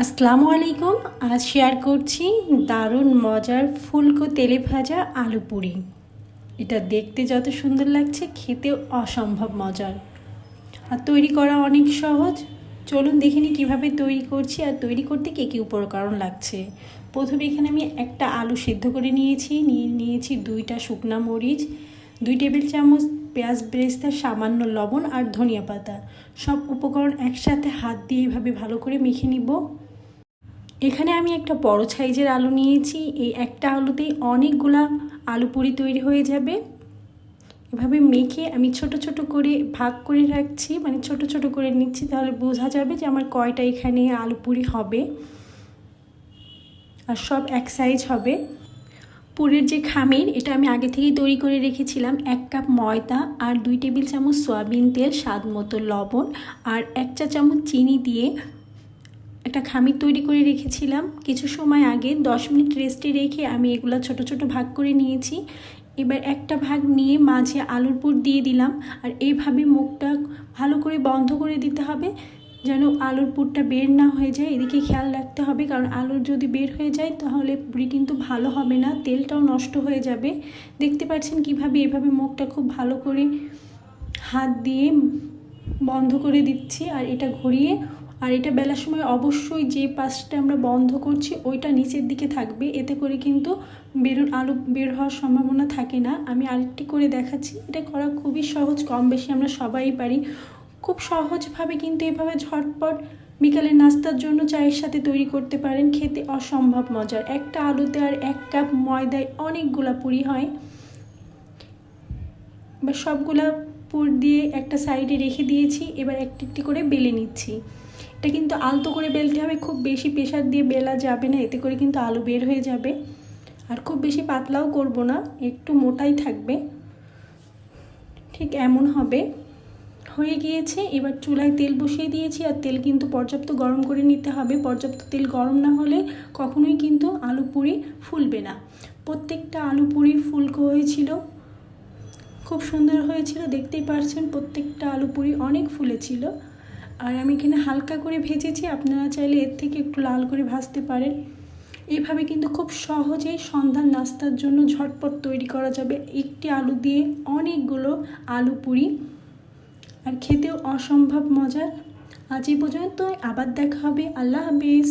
আসসালামু আলাইকুম। আজ শেয়ার করছি দারুণ মজার ফুলকো তেলে ভাজা আলু পুরি। এটা দেখতে যত সুন্দর লাগছে, খেতেও অসম্ভব মজার। আর তৈরি করা অনেক সহজ। চলুন দেখে নিই কীভাবে তৈরি করছি আর তৈরি করতে কী কী উপকরণ লাগছে। প্রথমে এখানে আমি একটা আলু সিদ্ধ করে নিয়েছি। নিয়ে নিয়েছি দুইটা শুকনা মরিচ দুই টেবিল চামচ পেঁয়াজ ব্রেস্তা, সামান্য লবণ আর ধনিয়া পাতা। সব উপকরণ একসাথে হাত দিয়ে এভাবে ভালো করে মেখে নিব। এখানে আমি একটা বড় সাইজের আলু নিয়েছি। এই একটা আলুতেই অনেকগুলা আলু পুরি তৈরি হয়ে যাবে। এভাবে মেখে আমি ছোট ছোট করে ভাগ করে রাখছি। মানে ছোট ছোট করে নিচ্ছি তাহলে বোঝা যাবে যে আমার কয়টা এখানে আলু পুরি হবে। আর সব এক সাইজ হবে। পুরের যে খামির, এটা আমি আগে থেকেই তৈরি করে রেখেছিলাম। এক কাপ ময়দা আর দুই টেবিল চামচ সয়াবিন তেল, স্বাদ মতো লবণ আর এক চা চামচ চিনি দিয়ে একটা খামির তৈরি করে রেখেছিলাম। কিছু সময় আগে, দশ মিনিট রেস্টে রেখে আমি এগুলো ছোট ছোট ভাগ করে নিয়েছি। এবার একটা ভাগ নিয়ে মাঝে আলুর পুর দিয়ে দিলাম। আর এইভাবে মুখটা ভালো করে বন্ধ করে দিতে হবে। যেন আলুর পুরটা বের না হয়ে যায়। এদিকে খেয়াল রাখতে হবে, কারণ আলুর যদি বের হয়ে যায়, তাহলে পুরি কিন্তু ভালো হবে না, তেলটাও নষ্ট হয়ে যাবে। দেখতে পাচ্ছেন কীভাবে এভাবে মুখটা খুব ভালো করে হাত দিয়ে বন্ধ করে দিচ্ছি, আর এটা ঘুরিয়ে। আর এটা বেলার সময় অবশ্যই যে পাশটা আমরা বন্ধ করছি, ওইটা নিচের দিকে থাকবে। এতে করে কিন্তু বেরোর আলু বের হওয়ার সম্ভাবনা থাকে না। আমি আরেকটি করে দেখাচ্ছি। এটা করা খুবই সহজ, কম বেশি আমরা সবাই পারি। খুব সহজভাবে কিন্তু এভাবে ঝটপট বিকালের নাস্তার জন্য চায়ের সাথে তৈরি করতে পারেন। খেতে অসম্ভব মজার। একটা আলুতে আর এক কাপ ময়দায় অনেকগুলা পুরি হয়। বা সবগুলা পুর দিয়ে একটা সাইডে রেখে দিয়েছি। এবার একটি একটি করে বেলে নিচ্ছি। এটা কিন্তু আলতো করে বেলতে হবে। খুব বেশি প্রেশার দিয়ে বেলা যাবে না। এতে করে কিন্তু আলু বের হয়ে যাবে। আর খুব বেশি পাতলাও করব না। একটু মোটাই থাকবে। ঠিক এমন হবে। হয়ে গিয়েছে, এবার চুলায় তেল বসিয়ে দিয়েছি আর তেল কিন্তু পর্যাপ্ত গরম করে নিতে হবে। পর্যাপ্ত তেল গরম না হলে কখনোই কিন্তু আলু পুরি ফুলবে না। প্রত্যেকটা আলু পুরি ফুলকো হয়েছিল, খুব সুন্দর হয়েছিল, দেখতেই পারছেন প্রত্যেকটা আলু পুরি অনেক ফুলেছিল। আর আমি এখানে হালকা করে ভেজেছি, আপনারা চাইলে এর থেকে একটু লাল করে ভাজতে পারেন। এইভাবে কিন্তু খুব সহজেই সন্ধ্যার নাস্তার জন্য ঝটপট তৈরি করা যাবে। একটি আলু দিয়ে অনেকগুলো আলু পুরি। আর খেতেও অসম্ভব মজার। আজ এই পর্যন্ত আবার দেখা হবে। আল্লাহ হাফিজ।